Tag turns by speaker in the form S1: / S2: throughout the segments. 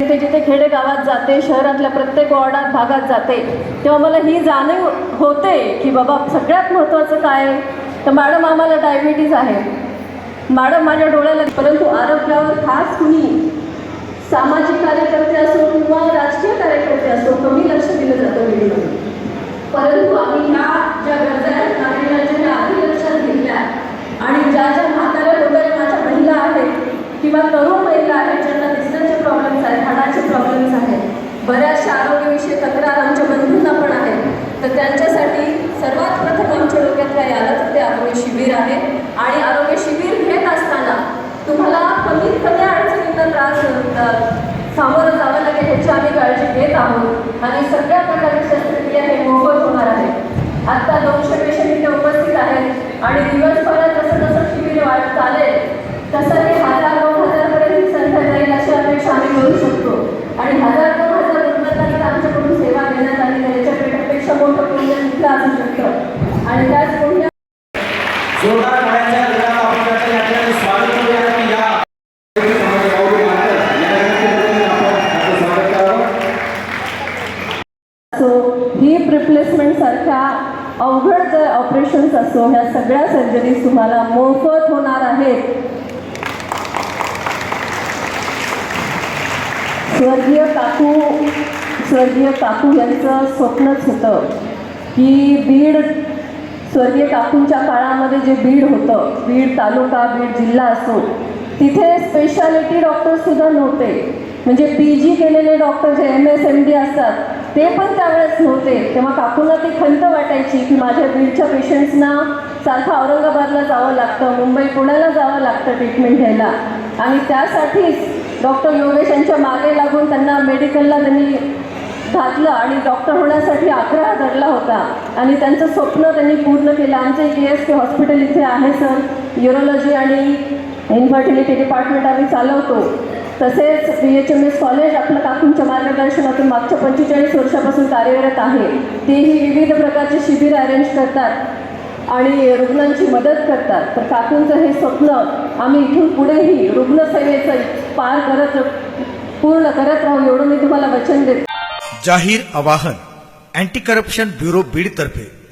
S1: जिथे जिथे खेडेगावात जाते शहरातल्या प्रत्येक वॉर्डात भागात जाते तेव्हा मला ही जाणीव होते की बाबा सगळ्यात महत्त्वाचं काय आहे? तर मॅडम आम्हाला डायबिटीज आहे. मॅडम माझ्या डोळ्याला परंतु आरोग्यावर खास कुणी सामाजिक कार्यकर्ते असो किंवा राजकीय कार्यकर्ते असो कमी लक्ष दिलं जातं वेळेवर. परंतु आम्ही ह्या ज्या गरजा आहेत नागरिकांच्या त्या आधी लक्षात घेतल्या आणि ज्या ज्या म्हाताऱ्या वगैरे माझ्या महिला आहेत किंवा तरुण महिला आहेत ज्यांना दिसण्याचे प्रॉब्लेम्स आहेत हाडाचे प्रॉब्लेम्स आहेत बऱ्याचशा आरोग्यविषयी तक्रार आमच्या बंधूंना पण आहेत. तर त्यांच्यासाठी सर्वात प्रथम आमच्या डोक्यात काय आलं तर ते आरोग्य शिबिर आहे. आणि आरोग्य शिबिर घेत असताना तुम्हाला कमीत कमी अडचणींना त्रास सामोरं जावं लागेल ह्याची आम्ही काळजी घेत आहोत. आणि सगळ्या प्रकारची शस्त्रक्रिया हे मोफत होणार आहे आत्ता दोनशे पेशंट इथे उपस्थित आहेत. आणि दिवस जसं जसं शिबिर वाढ चालेल तसं हे हजार दोन हजारपर्यंत ही संख्या जाईल अशी अपेक्षा आम्ही करू शकतो आणि हजार दोन हजार रुग्णांना जर आमच्याकडून सेवा देण्यात आली तर याच्यापेक्षा मोठं पुण्य कुठलं असू शकतं आणि त्याच पुण्य
S2: जोरदार टाळ्यांच्या गजरात आपण त्याचं या ठिकाणी स्वागत करूया की या समाज गौरव मानकर या व्यक्तीबद्दल आपण आपलं स्वागत करावं
S1: असो हिप ह्या अवघड जे ऑपरेशन्स असो ह्या सगळ्या सर्जरीज तुम्हाला मोफत होणार आहेत. स्वर्गीय काकू स्वर्गीय काकू यांचं स्वप्नच होतं की बीड स्वर्गीय काकूंच्या काळामध्ये जे बीड होतं बीड तालुका बीड जिल्हा असो तिथे स्पेशालिटी डॉक्टरसुद्धा नव्हते. म्हणजे पी जी केलेले डॉक्टर जे एम एस एम डी असतात ते पण त्यावेळेस नव्हते. तेव्हा काकूंना ती खंत वाटायची की माझ्या बीडच्या पेशंट्सना सारखं औरंगाबादला जावं लागतं मुंबई पुण्याला जावं लागतं ट्रीटमेंट घ्यायला. आणि त्यासाठीच डॉक्टर योगेश यांच्या मागे लागून त्यांना मेडिकलला त्यांनी घातलं आणि डॉक्टर होण्यासाठी आग्रह धरला होता. आणि त्यांचं स्वप्न त्यांनी पूर्ण केलं. आमचं के एस के हॉस्पिटल इथे आहे सर युरोलॉजी आणि इन्फर्टिलिटी डिपार्टमेंट आम्ही चालवतो. तसेच B H M S college आपलं काकूंच्या मार्गदर्शनातून मागच्या पंचेचाळीस वर्षापासून कार्यरत आहे. तेही विविध प्रकारचे शिबिर अरेंज करतात आणि रुग्णांची मदत करतात. तर काकूंचं हे स्वप्न आम्ही इथून पुढेही रुग्णसेवेचं पार करत पूर्ण करत राहू एवढं मी तुम्हाला वचन देतो.
S3: जाहीर आवाहन अँटी करप्शन ब्युरो बीडतर्फे.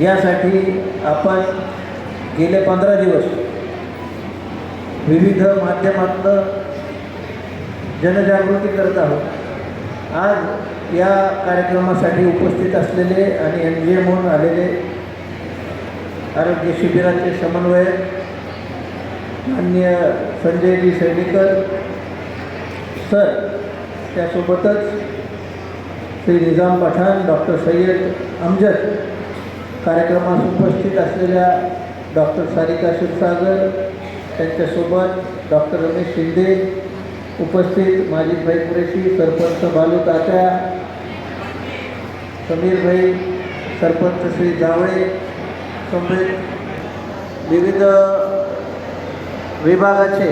S4: यासाठी आपण गेले पंधरा दिवस विविध माध्यमातनं जनजागृती करत आहोत. आज या कार्यक्रमासाठी उपस्थित असलेले आणि एन जी म्हणून आलेले आरोग्य शिबिराचे समन्वयक मान्य संजयजी सैनिकर सर त्यासोबतच श्री निजाम पठाण डॉक्टर सय्यद अमजद कार्यक्रमास उपस्थित असलेल्या डॉक्टर सारिका क्षीरसागर त्यांच्यासोबत डॉक्टर रमेश शिंदे उपस्थित माजिदभाई कुरेशी सरपंच बालू तात्या समीरभाई सरपंच श्री जावळे समेत विविध विभागाचे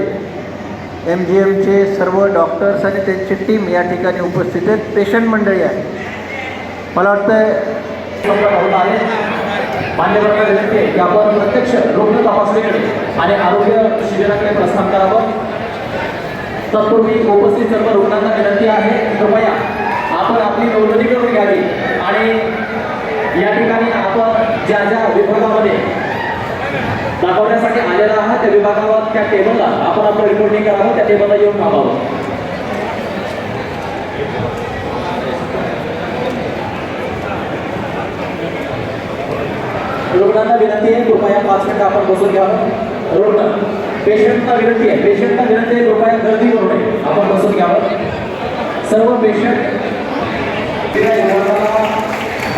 S4: एम जी एमचे सर्व डॉक्टर्स आणि त्यांची टीम या ठिकाणी उपस्थित आहेत. पेशंट मंडळी आहे मला वाटतं
S2: आहे मान्यवरांना विनंती आहे की आपण प्रत्यक्ष रुग्ण तपासणीकडे आणि आरोग्य शिबिराकडे प्रस्थान करावं. तत्पूर्वी उपस्थित सर्व रुग्णांना विनंती आहे कृपया आपण आपली नोंदणी करून घ्यावी आणि या ठिकाणी आपण ज्या ज्या विभागामध्ये दाखवण्यासाठी आलेला आहात त्या विभागावर त्या टेबलला आपण आपलं रिपोर्टिंग करावं त्या टेबलला येऊन थांबावं. रुग्णांना विनंती आहे कृपया पाच मिनिटं आपण बसून घ्यावं रुग्ण पेशंटना विनंती आहे. पेशंटला विनंती आहे कृपया गर्दी करू नये. आपण बसून घ्यावं. सर्व पेशंट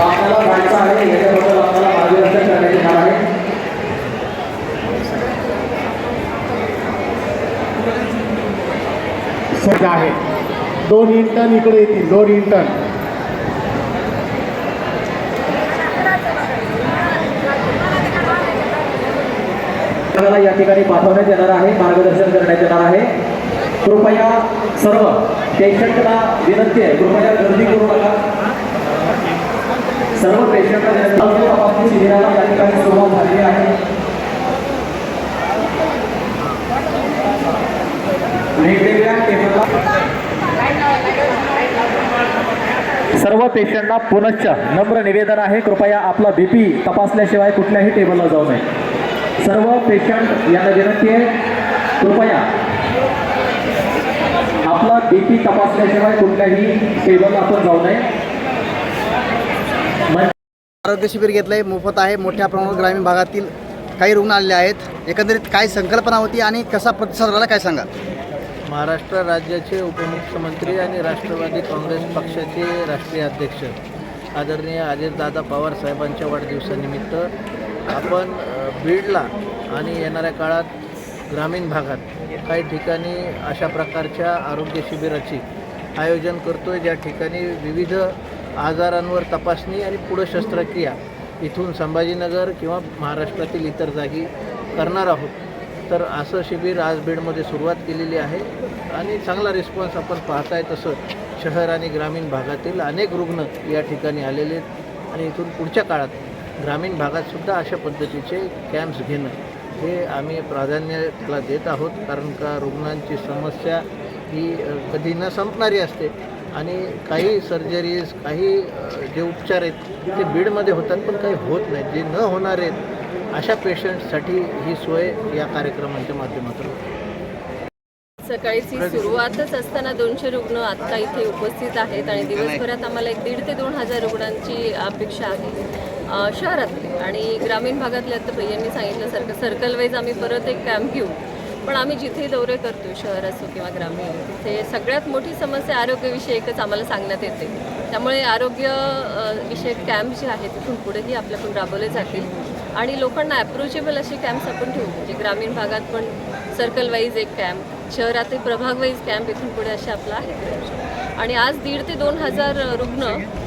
S2: आपल्याला जायचं आहे याच्याबद्दल आपल्याला मार्गदर्शन करण्यात येणार आहे.
S5: सज्ज आहे दोन इंटर्न इकडे येतील दोन इंटर्न
S2: आपल्याला या ठिकाणी पाठवण्यात येणार आहे मार्गदर्शन करण्यात येणार आहे. कृपया सर्व पेशंटला विनंती आहे कृपया गर्दी करू नका. सर्व पेशंटला तपासणी शिबिराला या ठिकाणी सुरुवात झालेली आहे. वेगवेगळ्या सर्व पेशंटला पुनश्च नम्र निवेदन आहे. कृपया आपला बीपी तपासल्याशिवाय कुठल्याही टेबलला जाऊ नये. सर्व पेशंट यांना विनंती आहे. कृपया आपला बीपी तपासल्याशिवाय कुठल्याही टेबलला आपण जाऊ नये. मन-
S6: आरोग्य शिबिर घेतलं आहे मोफत आहे. मोठ्या प्रमाणावर ग्रामीण भागातील काही रुग्ण आलेले आहेत. एकंदरीत काय संकल्पना होती आणि कसा प्रतिसाद झाला काय सांगा
S4: महाराष्ट्र राज्याचे उपमुख्यमंत्री आणि राष्ट्रवादी काँग्रेस पक्षाचे राष्ट्रीय अध्यक्ष आदरणीय अजितदादा पवार साहेबांच्या वाढदिवसानिमित्त आपण बीडला आणि येणाऱ्या काळात ग्रामीण भागात काही ठिकाणी अशा प्रकारच्या आरोग्य शिबिराची आयोजन करतो आहे ज्या ठिकाणी विविध आजारांवर तपासणी आणि पुढं शस्त्रक्रिया इथून संभाजीनगर किंवा महाराष्ट्रातील इतर जागी करणार आहोत. तर असं शिबिर आज बीडमध्ये सुरुवात केलेली आहे आणि चांगला रिस्पॉन्स आपण पाहताय तसं शहर आणि ग्रामीण भागातील अनेक रुग्ण या ठिकाणी आलेले आहेत आणि इथून पुढच्या काळात ग्रामीण भागातसुद्धा अशा पद्धतीचे कॅम्प्स घेणं हे आम्ही प्राधान्य त्याला देत आहोत. कारण का रुग्णांची समस्या ही कधी न संपणारी असते. आणि काही सर्जरीज काही जे उपचार आहेत ते बीडमध्ये होतात पण काही होत नाहीत. जे न होणार आहेत अशा पेशंटसाठी ही सोय या कार्यक्रमांच्या माध्यमातून होते.
S1: सकाळीची सुरुवातच असताना दोनशे रुग्ण आत्ता इथे उपस्थित आहेत आणि दिवसभरात आम्हाला एक दीड ते दोन हजार रुग्णांची अपेक्षा आहे. शहरातले आणि ग्रामीण भागातले आता भैयांनी सांगितल्यासारखं सर्कल वाईज आम्ही परत एक कॅम्प घेऊ. पण आम्ही जिथे दौरे करतो शहर असो किंवा ग्रामीण तिथे सगळ्यात मोठी समस्या आरोग्यविषयकच आम्हाला सांगण्यात येते. त्यामुळे आरोग्य विषयक कॅम्प जे आहेत तिथून पुढेही आपल्याकडून राबवले जातील. आणि लोकांना ॲप्रोचेबल असे कॅम्प्स आपण ठेवू. म्हणजे ग्रामीण भागात पण सर्कल वाईज एक कॅम्प शहरातील प्रभाग वाईज कॅम्प इथून पुढे असे आपला आहे. आणि आज दीड ते दोन हजार रुग्ण